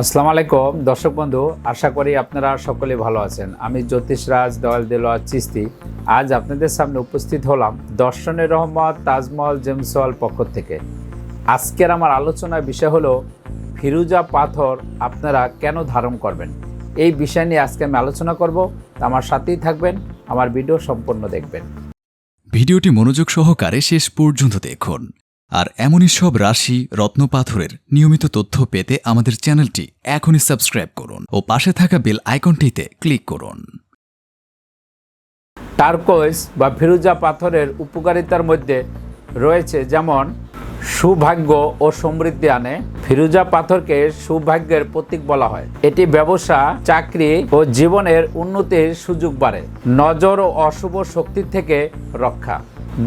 আসসালামু আলাইকুম। দর্শক বন্ধু, আশা করি আপনারা সকলে ভালো আছেন। আমি জ্যোতিষরাজ দয়াল দেলোয়ার চিস্তি। আজ আপনাদের সামনে উপস্থিত হলাম দর্শনের রহমত, তাজমহল, জেমসওয়াল পক্ষ থেকে। আজকের আমার আলোচনার বিষয় হলো, ফিরুজা পাথর আপনারা কেন ধারণ করবেন? এই বিষয় নিয়ে আজকে আমি আলোচনা করব। আমার সাথেই থাকবেন, আমার ভিডিও সম্পূর্ণ দেখবেন। ভিডিওটি মনোযোগ সহকারে শেষ পর্যন্ত দেখুন। আর এমনই সব রাশি রত্নপাথরের নিয়মিত তথ্য পেতে আমাদের চ্যানেলটি এখনই সাবস্ক্রাইব করুন ও পাশে থাকা বেল আইকনটিতে ক্লিক করুন। টার্কোয়েস বা ফিরুজা পাথরের উপকারিতার মধ্যে রয়েছে যেমন, সুভাগ্য ও সমৃদ্ধি আনে। ফিরুজা পাথরকে সৌভাগ্যের প্রতীক বলা হয়। এটি ব্যবসা, চাকরি ও জীবনের উন্নতির সুযোগ বাড়ে। নজর ও অশুভ শক্তির থেকে রক্ষা।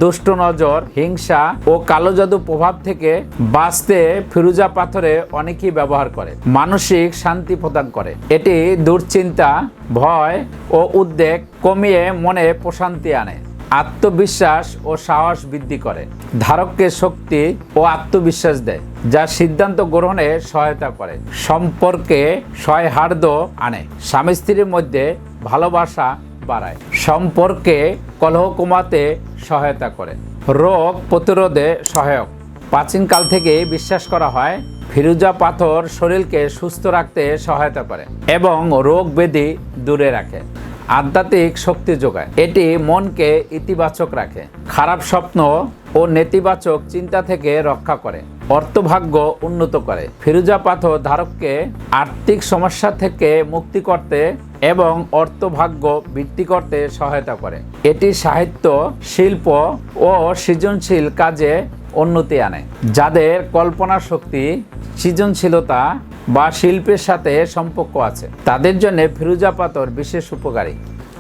দুষ্ট নজর, হিংসা ও কালো জাদু প্রভাব থেকে বাঁচতে ফিরুজা পাথরে অনেকেই ব্যবহার করে। মানসিক শান্তি প্রদান করে। এটি দুশ্চিন্তা, ভয় ও উদ্বেগ কমিয়ে মনে প্রশান্তি আনে, আত্মবিশ্বাস ও সাহস বৃদ্ধি করে, ধারককে শক্তি ও আত্মবিশ্বাস দেয়, যা সিদ্ধান্ত গ্রহণে সহায়তা করে, সম্পর্কে সহার্দ আনে। স্বামী স্ত্রীর মধ্যে ভালোবাসা বাড়ায়। সম্পর্কে কলহ কমাতে সহায়তা করে। রোগ প্রতিরোধে সহায়ক। প্রাচীনকাল থেকে বিশ্বাস করা হয়, ফিরুজা পাথর শরীরকে সুস্থ রাখতে সহায়তা করে এবং রোগ ব্যাধি দূরে রাখে। আধ্যাত্মিক শক্তি যোগায়। এটি মনকে ইতিবাচক রাখে। খারাপ স্বপ্ন ও নেতিবাচক চিন্তা থেকে রক্ষা করে। অর্থভাগ্য উন্নত করে। ফিরুজা পাথর ধারককে আর্থিক সমস্যা থেকে মুক্তি করতে এবং অর্থভাগ্য বৃদ্ধি করতে সহায়তা করে। এটি সাহিত্য, শিল্প ও সৃজনশীল কাজে উন্নতি আনে, যাদের কল্পনা শক্তি, সৃজনশীলতা বা শিল্পের সাথে সম্পর্ক আছে। তাদের জন্য ফিরুজা পাথর বিশেষ উপকারী।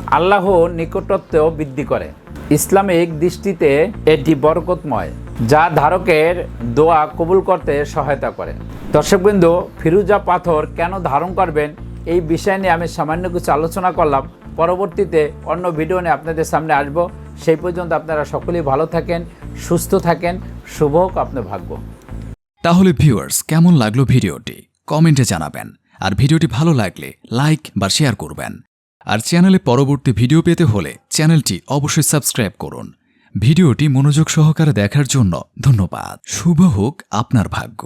আল্লাহ নিকটত্ব বৃদ্ধি করে। ইসলামিক দৃষ্টিতে এটি বরকতময়, যা ধারকের দোয়া কবুল করতে সহায়তা করে। দর্শকবৃন্দ, ফিরুজা পাথর কেন ধারণ করবেন এই বিষয় নিয়ে আমি সামান্য কিছু আলোচনা করলাম। পরবর্তীতে অন্য ভিডিও নিয়ে আপনাদের সামনে আসব। সেই পর্যন্ত আপনারা সকলেই ভালো থাকেন, সুস্থ থাকেন, শুভ হোক আপনার ভাগ্য। তাহলে ভিউয়ার্স, কেমন লাগল ভিডিওটি? কমেন্টে জানাবেন। আর ভিডিওটি ভালো লাগলে লাইক বা শেয়ার করবেন। আর চ্যানেলে পরবর্তী ভিডিও পেতে হলে চ্যানেলটি অবশ্যই সাবস্ক্রাইব করুন। ভিডিওটি মনোযোগ সহকারে দেখার জন্য ধন্যবাদ। শুভ হোক আপনার ভাগ্য।